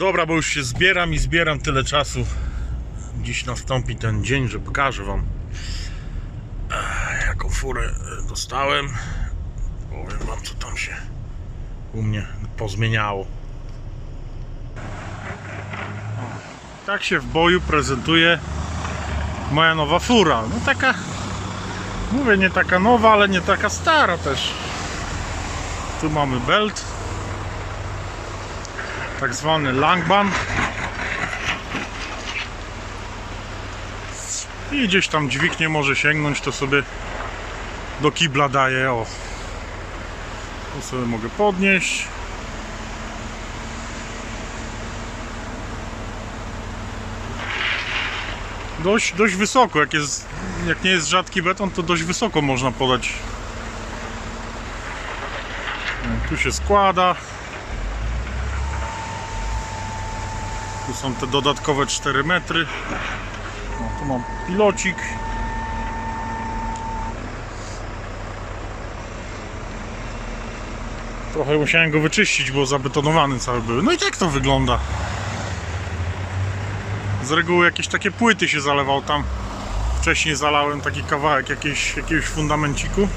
Dobra, bo już się zbieram i zbieram tyle czasu. Dziś nastąpi ten dzień, że pokażę wam jaką furę e, dostałem. Powiem wam co tam się u mnie pozmieniało. Tak się w boju prezentuje moja nowa fura. No taka, mówię, nie taka nowa, ale nie taka stara też. Tu mamy belt, tak zwany Langban. I gdzieś tam dźwig nie może sięgnąć, to sobie do kibla daję. O, tu sobie mogę podnieść. Dość, dość wysoko, jak, jest, jak nie jest rzadki beton, to dość wysoko można podać. Tu się składa. Tu są te dodatkowe 4 metry. O, tu mam pilocik. Trochę musiałem go wyczyścić, bo zabetonowany cały był. No i tak to wygląda. Z reguły jakieś takie płyty się zalewał tam. Wcześniej zalałem taki kawałek jakiegoś, jakiegoś fundamenciku.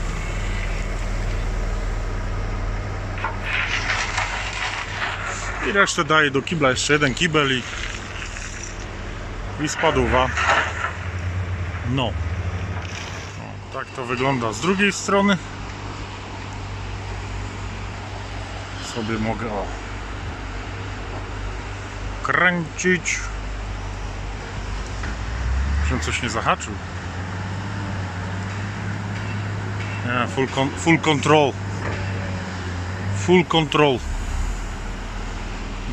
I resztę daję do kibla, jeszcze jeden kibel i, i. No. O, tak to wygląda z drugiej strony. Sobie mogę o, kręcić. Żebym coś nie zahaczył. Nie, full, con full control. Full control.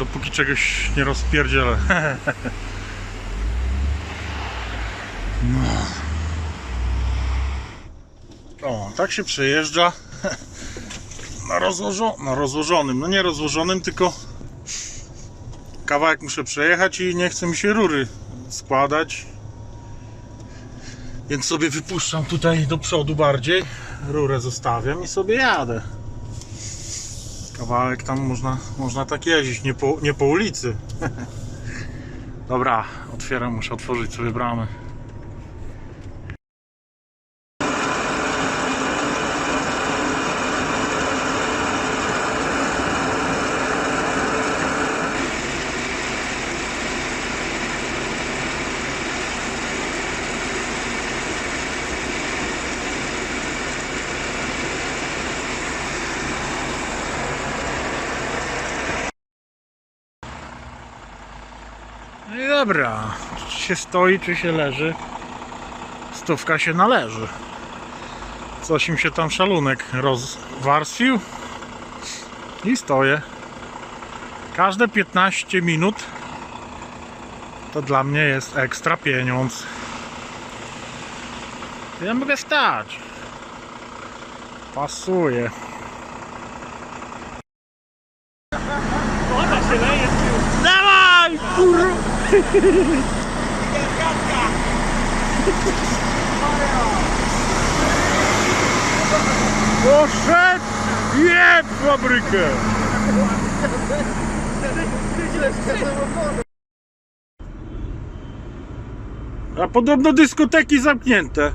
Dopóki czegoś nie rozpierdzielę. No. O, tak się przejeżdża na, rozłożo na rozłożonym. No nie rozłożonym, tylko kawałek muszę przejechać i nie chce mi się rury składać. Więc sobie wypuszczam tutaj do przodu bardziej. Rurę zostawiam i sobie jadę. Kawałek tam można, można tak jeździć, nie po, nie po ulicy. Dobra, otwieram, muszę otworzyć sobie bramę. No i dobra, czy się stoi, czy się leży. Stówka się należy. Coś im się tam szalunek rozwarstwił. I stoję. Każde 15 minut to dla mnie jest ekstra pieniądz. Ja mogę stać. Pasuje. Poszedł! Jeb fabrykę! A podobno dyskoteki zamknięte.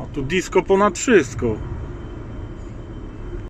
A tu disco ponad wszystko.